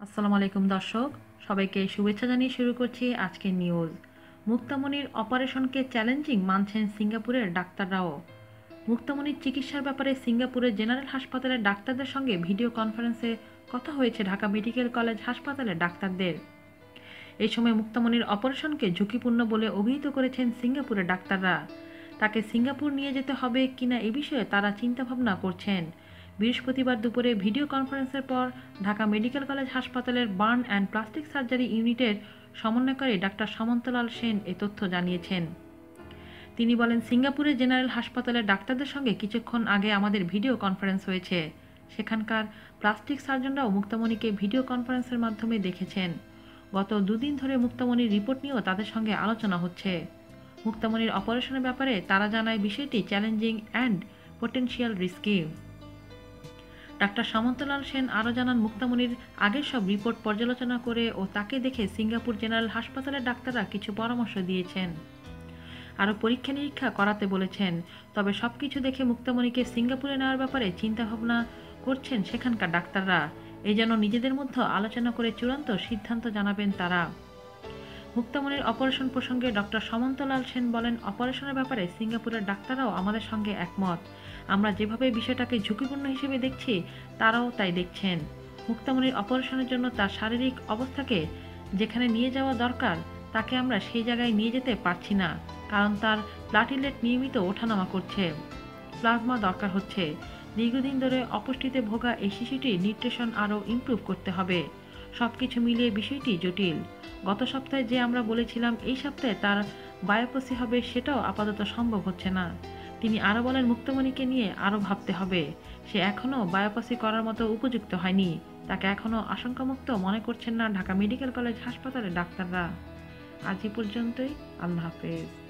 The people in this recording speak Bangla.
আসসালামু আলাইকুম দর্শক, সবাইকে শুভেচ্ছা জানিয়ে শুরু করছি আজকের নিউজ মুক্তামণির অপারেশনকে চ্যালেঞ্জিং মানছেন সিঙ্গাপুরের ডাক্তাররাও। মুক্তামণির চিকিৎসার ব্যাপারে সিঙ্গাপুরের জেনারেল হাসপাতালের ডাক্তারদের সঙ্গে ভিডিও কনফারেন্সে কথা হয়েছে ঢাকা মেডিকেল কলেজ হাসপাতালের ডাক্তারদের। এই সময় মুক্তামণির অপারেশনকে ঝুঁকিপূর্ণ বলে অভিহিত করেছেন সিঙ্গাপুরের ডাক্তাররা। তাকে সিঙ্গাপুর নিয়ে যেতে হবে কিনা এ বিষয়ে তারা চিন্তাভাবনা করছেন। বৃহস্পতিবার দুপুরে ভিডিও কনফারেন্সের পর ঢাকা মেডিকেল কলেজ হাসপাতালের বার্ন অ্যান্ড প্লাস্টিক সার্জারি ইউনিটের সমন্বয়কারী ডাক্তার সামন্তলাল সেন এ তথ্য জানিয়েছেন। তিনি বলেন, সিঙ্গাপুরের জেনারেল হাসপাতালের ডাক্তারদের সঙ্গে কিছুক্ষণ আগে আমাদের ভিডিও কনফারেন্স হয়েছে। সেখানকার প্লাস্টিক সার্জনরাও মুক্তামণিকে ভিডিও কনফারেন্সের মাধ্যমে দেখেছেন। গত দুদিন ধরে মুক্তামণির রিপোর্ট নিয়েও তাদের সঙ্গে আলোচনা হচ্ছে। মুক্তামণির অপারেশনের ব্যাপারে তারা জানায়, বিষয়টি challenging and potential risky. Doctor Samantalal Sen আরও জানান, মুক্তামণির আগের সব রিপোর্ট পর্যালোচনা করে ও তাকে দেখে সিঙ্গাপুর জেনারেল হাসপাতালের ডাক্তাররা কিছু পরামর্শ দিয়েছেন। আরও পরীক্ষা নিরীক্ষা করাতে বলেছেন, তবে সব কিছু দেখে মুক্তামণিকে সিঙ্গাপুরে নেওয়ার ব্যাপারে চিন্তাভাবনা করছেন সেখানকার ডাক্তাররা। এই যেন নিজেদের মধ্যে আলোচনা করে চূড়ান্ত সিদ্ধান্ত জানাবেন তারা। মুক্তামণির অপারেশন প্রসঙ্গে ডক্টর সমন্তলাল সেন বলেন, অপারেশনের ব্যাপারে সিঙ্গাপুরের ডাক্তাররাও আমাদের সঙ্গে একমত। আমরা যেভাবে বিষয়টাকে ঝুঁকিপূর্ণ হিসেবে দেখছি, তারাও তাই দেখছেন। মুক্তামণির অপারেশনের জন্য তার শারীরিক অবস্থাকে যেখানে নিয়ে যাওয়া দরকার, তাকে আমরা সেই জায়গায় নিয়ে যেতে পারছি না, কারণ তার প্লাটিলেট নিয়মিত ওঠানামা করছে। প্লাজমা দরকার হচ্ছে। দীর্ঘদিন ধরে অপুষ্টিতে ভোগা এই শিশুটির নিউট্রিশন আরও ইমপ্রুভ করতে হবে। সব কিছু মিলিয়ে বিষয়টি জটিল। গত সপ্তাহে যে আমরা বলেছিলাম, এই সপ্তাহে তার বায়োপসি হবে সেটাও আপাতত সম্ভব হচ্ছে না। তিনি আরও বলেন, মুক্তমণিকে নিয়ে আরও ভাবতে হবে। সে এখনও বায়োপসি করার মতো উপযুক্ত হয়নি। তাকে এখনও আশঙ্কামুক্ত মনে করছেন না ঢাকা মেডিকেল কলেজ হাসপাতালের ডাক্তাররা। আজ পর্যন্তই। আল্লাহ হাফেজ।